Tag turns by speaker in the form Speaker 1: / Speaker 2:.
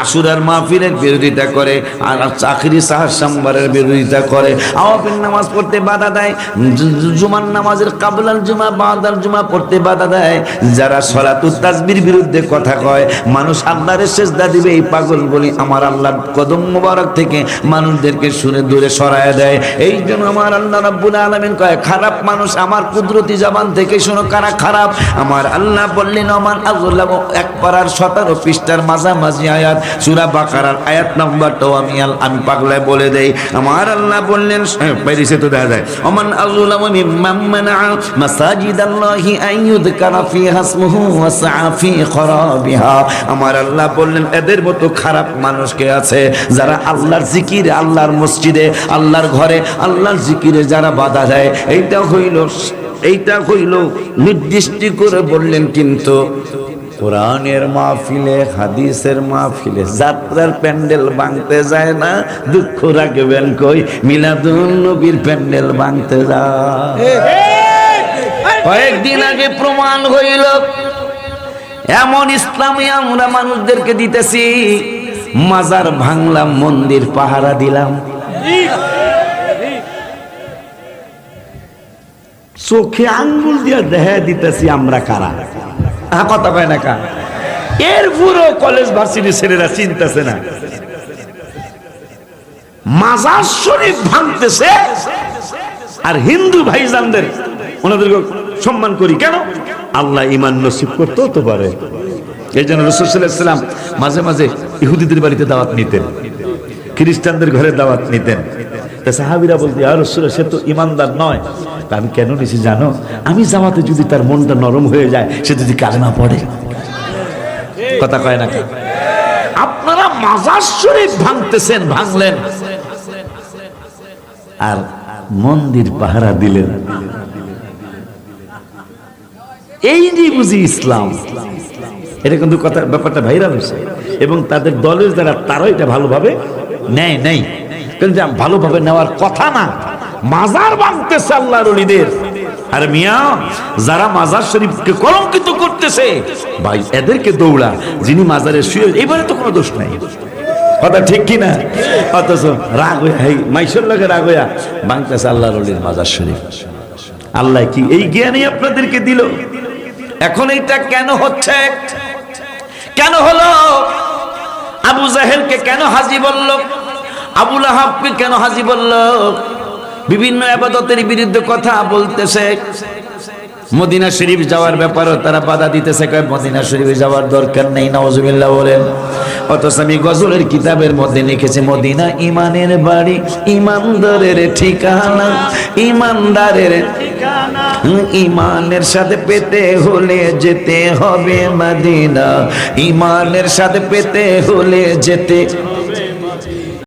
Speaker 1: আশুরার মাহফিলের বিরোধিতা করে, আর চাকরি সাহার সাম্বারের বিরোধিতা করে। আওয়াফের নামাজ পড়তে বাধা দেয় জুমার নামাজের কাবলাল জুমা বাদাল জুমা পড়তে বাধা দেয়। যারা সলাতুল তাসবির বিরুদ্ধে কথা কয়, মানুষ আল্লাহরের সেজদা দিবে, এই পাগল বলি আমার আল্লাহ কদম মোবারক থেকে মানুষদেরকে শুনে দূরে সরায় দেয়। এই জন্য আমার আল্লাহ রাব্বুল আলামিন কয়, খারাপ মানুষ আমার কুদরতি জবান থেকে শোনো, কারা খারাপ? আমার আল্লাহ বললেন আমার আল্লাহ এক পাড়ার সতেরো পৃষ্ঠার মাঝামাঝি আয়াত সুরা বাকারার আয়াত নাম্বারটাও আমি আমি পাগলায় বলে দেই। আমার আল্লাহ বললেন প্যারিসে তো দেখা যায়। অমান আল্লাহ মিম্মান মানা মাসাজিদ আল্লাহি আন ইউযকারা ফিহা ইসমুহু ওয়া সাআ ফি খরাবিহা। আমার আল্লাহ বললেন, এদের মতো খারাপ মানুষ কে আছে যারা আল্লাহর জিকিরে, আল্লাহর মসজিদে, আল্লাহর ঘরে, আল্লাহর জিকিরে যারা বাধা দেয়। এইটা হইল এইটা হইল নির্দিষ্ট করে বললেন, কিন্তু কোরআনের মাহফিলে, হাদিসের মাহফিলে, যাত্রার প্যান্ডেল ভাঙতে যায় না, দুঃখ রাখবেন কই? মিলাদুল নবীর প্যান্ডেল ভাঙতে যায়। কয়েকদিন আগে প্রমাণ হইল, এমন ইসলামী আমরা মানুষদেরকে দিতেছি, মাজার ভাঙলাম, মন্দির পাহারা দিলাম। চোখে আঙ্গুল দিয়ে দেখা দিতেছি আমরা কারা? হ্যাঁ কথা পায় না কা। এর পুরো কলেজ ভার্সিটির ছেলেরা চিনতেছে না। মাজার শরীফ ভাঙতেছে আর হিন্দু ভাইজানদের ওনাদেরকে সম্মান করি। কেন? আল্লাহ ইমান নসিব করতেও তো পারে। এই জন্য রসুলাম মাঝে মাঝে ইহুদিদের বাড়িতে দাওয়াত নিতেন। খ্রিস্টানদের ঘরে দাওয়াত নিতেন। সাহাবিরা বলতে আর সে তো ইমানদার নয়। তা আমি কেন নিছি জানো? আমি জামাতে যদি তার মনটা নরম হয়ে যায়, সে যদি কালেমা পড়ে। কথা কয় না আপনারা মাজার শরীফ ভাঙতেছেন, ভাঙলেন। আর মন্দির পাহারা দিলেন। এই যে বুঝি ইসলাম, এটা কিন্তু কথা, ব্যাপারটা ভাইরাল হয়েছে। এবং তাদের দলের যারা, তারাও এটা ভালোভাবে নেয় নেই। কিন্তু যা ভালোভাবে নেওয়ার কথা না। মাজার ভাঙতেছে আল্লাহর অলিদের। আর মিয়া, যারা মাজার শরীফকে কলঙ্কিত করতেছে, ভাই, এদেরকে দৌড়া, যিনি মাজারে শুয়ে, এবারে তো কোনো দোষ নাই। কথা ঠিক কি না অথচ রাগ এই মাইসের লোকে রাগ হইয়া বাংলাদেশ আল্লাহর অলির মাজার শরীফ। আল্লাহ কি এই জ্ঞানই আপনাদেরকে দিল? এখন এইটা কেন হচ্ছে? কেন হলো? আবু জাহেলকে কেন হাজি বলল? আবুল আহাবকে কেন হাজি বলল? বিভিন্ন আবাদতের বিরুদ্ধে কথা বলতেছে। মদিনা শরীফ যাওয়ার ব্যাপারও তারা বাধা দিতেছে। কয়, মদিনা শরীফে যাওয়ার দরকার নেই নওয়াজুবিল্লাহ বলেন। অথচ আমি গজলের কিতাবের মধ্যে লিখেছি, মদিনা ইমানের বাড়ি, ইমানদারের ঠিকানা, ইমানদারের ইমানের সাথে পেতে হলে যেতে হবে মদিনা। ইমানের সাথে পেতে হলে যেতে